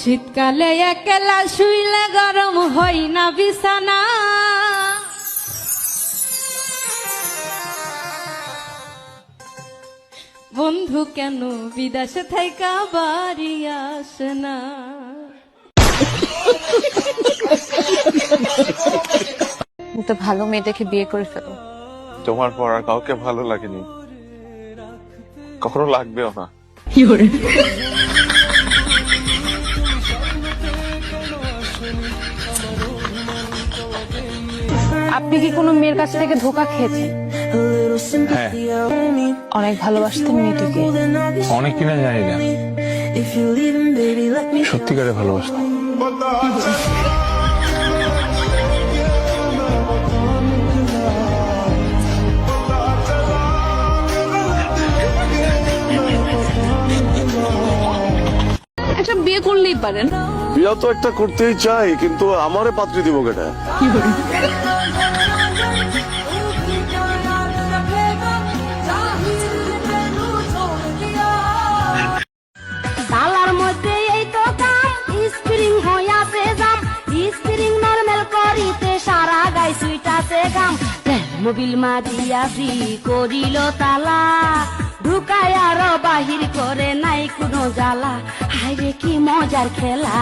শীতকালে একলা শুইলে গরম হয় না বিছানা। বন্ধু কেন বিদেশে থাইকা বাড়ি আসে না? তো ভালো মেয়ে দেখে বিয়ে করে ফেলো তোমার পর আর কাউকে ভালো লাগেনি। কখনো লাগবেও না। আপনি কি কোনো মেয়ের কাছ থেকে ধোকা খেয়েছেন? হ্যাঁ। অনেক ভালোবাসতেন মেয়েটিকে। অনেক কিনা জানি না। সত্যিকারে ভালোবাসতাম। বিয়ে করলেই পারেন। বিয়া তো একটা করতেই চাই, কিন্তু আমারে পাত্রী দিব কেটা মোবিল মারিয়া ফ্রি করিল তালা। ঢুকায় আর বাহির করে নাই কোনো জ্বালা। হাইরে কি মজার খেলা।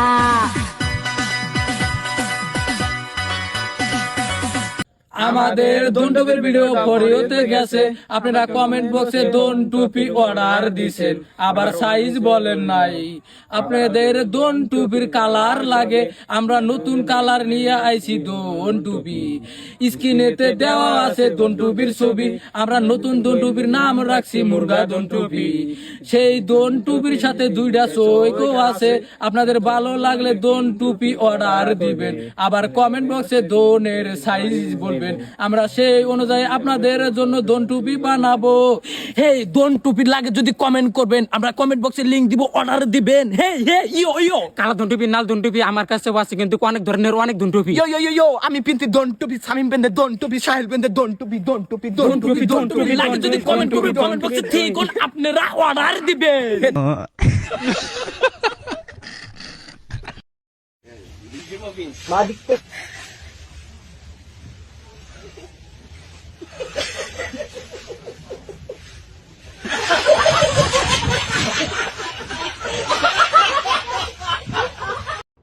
আমাদের দন্ডবের ভিডিও পরেওতে গেছে। আপনারা কমেন্ট বক্সে দন টুপি অর্ডার দিছেন। আবার সাইজ বলেন নাই। আপনাদের দন টুপির কালার লাগে। আমরা নতুন কালার নিয়ে আইছি দন টুপি স্ক্রিনেতে দেওয়া আছে দন টুপির ছবি। আমরা নতুন দন টুপির নাম রাখছি মুরগা দন টুপি সেই দন টুপির সাথে দুইটা সৈকো আছে। আপনাদের ভালো লাগলে দন টুপি অর্ডার দিবেন। আবার কমেন্ট বক্সে দনের সাইজ বলবেন। আমরা সেই অনুযায়ী আপনাদের জন্য দন টুপি বানাবো। হে দন টুপি লাগে যদি কমেন্ট করবেন আমরা কমেন্ট বক্সে লিংক দিব অর্ডার দিবেন। হে হে ইয়ো ইয়ো। কালা দুনটুপি নাল দুনটুপি আমার কাছে আছে কিন্তু অনেক ধরনের অনেক দুনটুপি ইয়ো ইয়ো ইয়ো আমি পিনতে দন টুপি সামিম পেন্দে দন টুপি সাহেল পেন্দে দন টুপি দন টুপি দন টুপি দন টুপি লাগে যদি কমেন্ট করবেন কমেন্ট বক্সে ঠিক আপনারা অর্ডার দিবেন।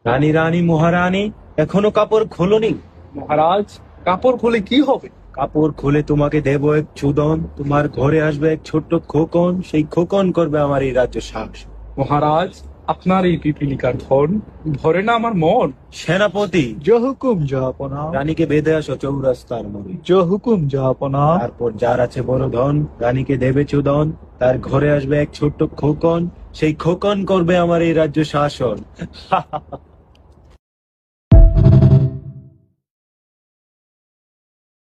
রানী রানী মহারানী এখনও কাপড় খোলনি? মহারাজ কাপড় খুলে কি হবে? কাপড় খুলে তোমাকে দেব এক চুদন তোমার ঘরে আসবে এক ছোট্ট খোকন সেই খোকন করবে আমার এই রাজ্য সাহস মহারাজ আপনার এই পিপিলিকার ধন ধরে না আমার মন। সেনাপতি জহুকুম হুকুম রানীকে বেঁধে আসো চৌরাস্তার মরে জহুকুম হুকুম তারপর যার আছে বড় ধন রানীকে দেবে চুদন তার ঘরে আসবে এক ছোট্ট খোকন সেই খোকন করবে আমার এই রাজ্য শাসন।